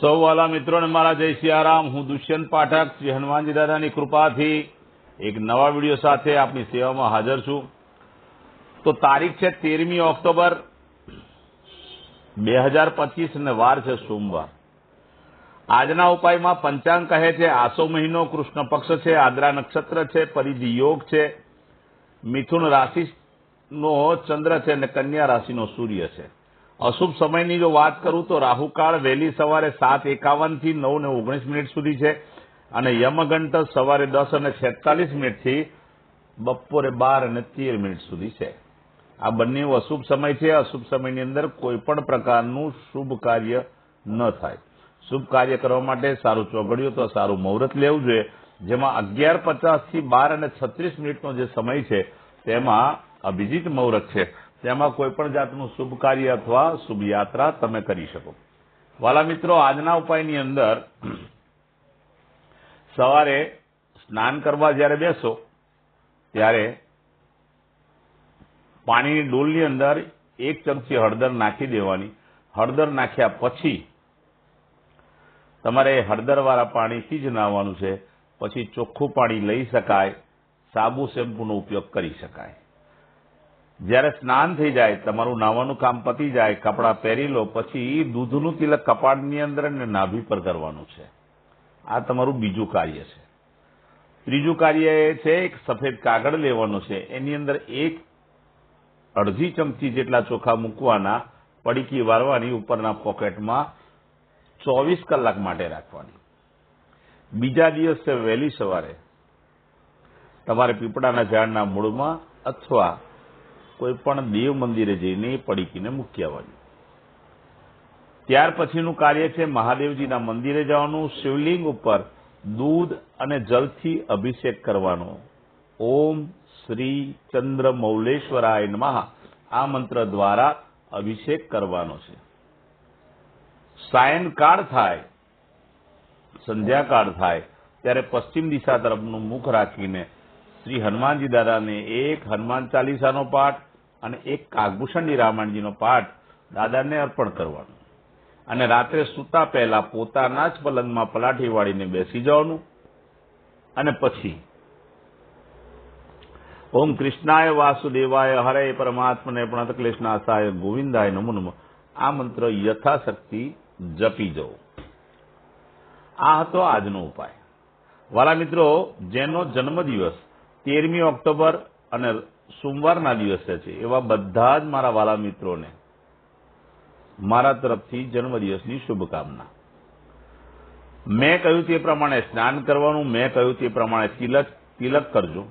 સૌ વાલા મિત્રોને મારા જય સિયારામ. હું દુષ્યંત પાઠક, શ્રી હનુમાનજી દાદાની કૃપાથી એક નવા વીડિયો સાથે આપની સેવામાં હાજર છું. તો તારીખ છે તેરમી ઓક્ટોબર બે હજાર પચીસ અને વાર છે સોમવાર. આજના ઉપાયમાં પંચાંગ કહે છે, આસો મહિનો કૃષ્ણ પક્ષ છે, આદ્રા નક્ષત્ર છે, પરિધિ યોગ છે, મિથુન રાશિનો ચંદ્ર છે અને કન્યા રાશિનો સૂર્ય છે. અશુભ સમયની જો વાત કરું તો રાહુકાળ વહેલી સવારે સાત એકાવનથી નવ ને ઓગણીસ મિનિટ સુધી છે અને યમગંટ સવારે દસ અને છેતાલીસ મિનિટથી બપોરે બાર અને તેર મિનિટ સુધી છે. આ બંને અશુભ સમય છે. અશુભ સમયની અંદર કોઈ પણ પ્રકારનું શુભ કાર્ય ન થાય. શુભ કાર્ય કરવા માટે સારું ચોઘડિયું તો સારું મુહૂર્ત લેવું જોઈએ. જેમાં અગિયાર પચાસથી બાર અને છત્રીસ મિનિટનો જે સમય છે, તેમાં અભિજીત મુહૂર્ત છે. તેમાં કોઈ પણ જાતનું શુભ કાર્ય અથવા શુભ યાત્રા તમે કરી શકો. વાલા મિત્રો, આજના ઉપાયની અંદર સવારે સ્નાન કરવા જ્યારે બેસો, ત્યારે પાણીની ડોલની અંદર એક ચમચી હળદર નાખી દેવાની. હળદર નાખ્યા પછી તમારે હળદરવાળા પાણીથી જ નાહવાનું છે. પછી ચોખ્ખું પાણી લઈ શકાય. સાબુ શેમ્પૂનો ઉપયોગ કરી શકાય. જ્યારે સ્નાન થઈ જાય, તમારું નાવાનું કામ પતી જાય, કપડાં પહેરી લો, પછી દૂધનું તિલક કપાળની અંદર અને નાભી પર કરવાનું છે. આ તમારું બીજું કાર્ય છે. ત્રીજું કાર્ય એ છે, એક સફેદ કાગળ લેવાનું છે. એની અંદર એક અડધી ચમચી જેટલા ચોખા મૂકવાના, પડીકી વારવાની, ઉપરના પોકેટમાં ચોવીસ કલાક માટે રાખવાની. બીજા દિવસે વહેલી સવારે તમારે પીપળાના ઝાડના મૂળમાં અથવા કોઈ પણ દેવ મંદિરે જઈને એ પડીકીને મૂકી આવવાની ત્યાર પછીનું કાર્ય છે મહાદેવજીના મંદિરે જવાનું, શિવલિંગ ઉપર દૂધ અને જલથી અભિષેક કરવાનો. ઓમ શ્રી ચંદ્ર મૌલેશ્વરાય નમઃ. આ મંત્ર દ્વારા અભિષેક કરવાનો છે. સાયનકાળ થાય, સંધ્યાકાળ થાય, ત્યારે પશ્ચિમ દિશા તરફનું મુખ રાખીને શ્રી હનુમાનજી દાદાને એક હનુમાન ચાલીસાનો પાઠ અને એક કાગભૂષણજી રામાયણજીનો પાઠ દાદાને અર્પણ કરવાનો. અને રાત્રે સૂતા પહેલા પોતાના જ પલંગમાં પલાઠી વાળીને બેસી જવાનું. અને પછી, ઓમ કૃષ્ણાય વાસુદેવાય, હરે પરમાત્મને પ્રણતક્લેશનાશાય, ગોવિંદાય નમો નમઃ. આ મંત્ર યથાશક્તિ જપી જવો. આ હતો આજનો ઉપાય. વાલા મિત્રો, જેનો જન્મદિવસ તેરમી ઓક્ટોબર અને સોમવારના દિવસે છે. એવા બધા જ મારા વાલા મિત્રોને મારા તરફથી જન્મદિવસની શુભકામના. મેં કહ્યું તે પ્રમાણે સ્નાન કરવાનું, મેં કહ્યું તે પ્રમાણે તિલક તિલક કરજો.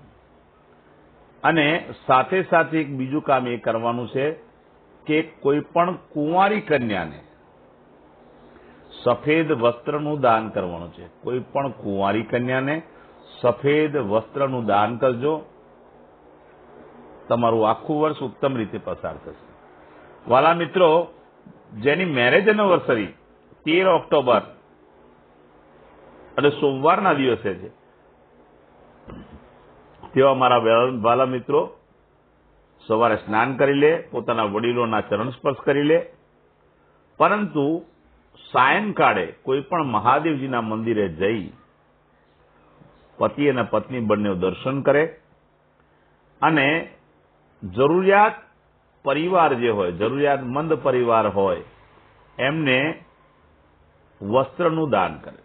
અને સાથે સાથે એક બીજું કામ એ કરવાનું છે કે કોઈ પણ કુંવારી કન્યાને સફેદ વસ્ત્રનું દાન કરવાનું છે. કોઈ પણ કુંવારી કન્યાને સફેદ વસ્ત્રનું દાન કરજો. તમારું આખું વર્ષ ઉત્તમ રીતે પસાર થશે. વાલા મિત્રો, જેની મેરેજ એનિવર્સરી તેર ઓક્ટોબર અને સોમવારના દિવસે છે. તેવા મારા વાલા મિત્રો, સવારે સ્નાન કરી લે, પોતાના વડીલોના ચરણ સ્પર્શ કરી લે. પરંતુ સાયંકાળે કોઈ પણ મહાદેવજીના મંદિરે જઈ પતિ અને પત્ની બંને દર્શન કરે અને જરૂરિયાત પરિવાર જે હોય, જરૂરિયાતમંદ પરિવાર હોય, એમને વસ્ત્રનું દાન કરે.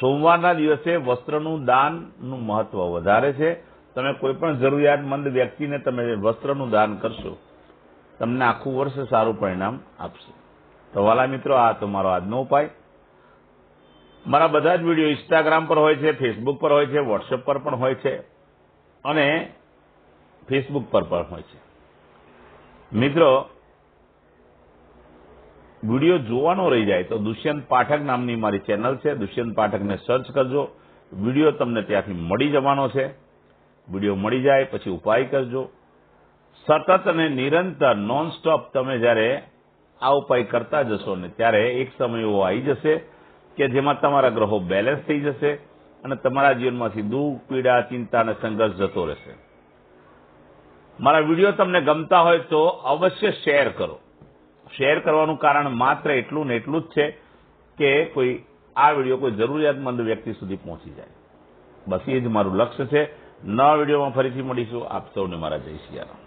સોમવારના દિવસે વસ્ત્રનું દાનનું મહત્વ વધારે છે. તમે કોઈ પણ જરૂરિયાતમંદ વ્યક્તિને તમે વસ્ત્રનું દાન કરશો, તમને આખું વર્ષ સારું પરિણામ આપશે. તો વાલા મિત્રો, આ તમારો આજનો ઉપાય. મારા બધા જ વીડિયો ઇન્સ્ટાગ્રામ પર હોય છે ફેસબુક પર હોય છે વોટ્સએપ પર પણ હોય છે. અને ફેસબુક પર પણ હોય છે. મિત્રો, વીડિયો જોવાનો રહી જાય તો દુષ્યંત પાઠક નામની મારી ચેનલ છે. દુષ્યંત પાઠકને સર્ચ કરજો. વીડિયો તમને ત્યાંથી મળી જવાનો છે. વીડિયો મળી જાય પછી ઉપાય કરજો. સતત અને નિરંતર નોન સ્ટોપ તમે જ્યારે આ ઉપાય કરતા જશો ને ત્યારે એક સમય એવો આવી જશે કે જેમાં તમારા ગ્રહો બેલેન્સ થઈ જશે અને તમારા જીવનમાંથી દુઃખ, પીડા, ચિંતા અને સંઘર્ષ જતો રહેશે. મારા વીડિયો તમને ગમતા હોય તો અવશ્ય શેર કરો. શેર કરવાનું કારણ માત્ર એટલું ને એટલું જ છે કે કોઈ આ વીડિયો કોઈ જરૂરિયાતમંદ વ્યક્તિ સુધી પહોંચી જાય. બસ એ જ મારું લક્ષ્ય છે. નવા વિડીયોમાં ફરીથી મળીશું. આપ સૌને મારા જય સિયારામ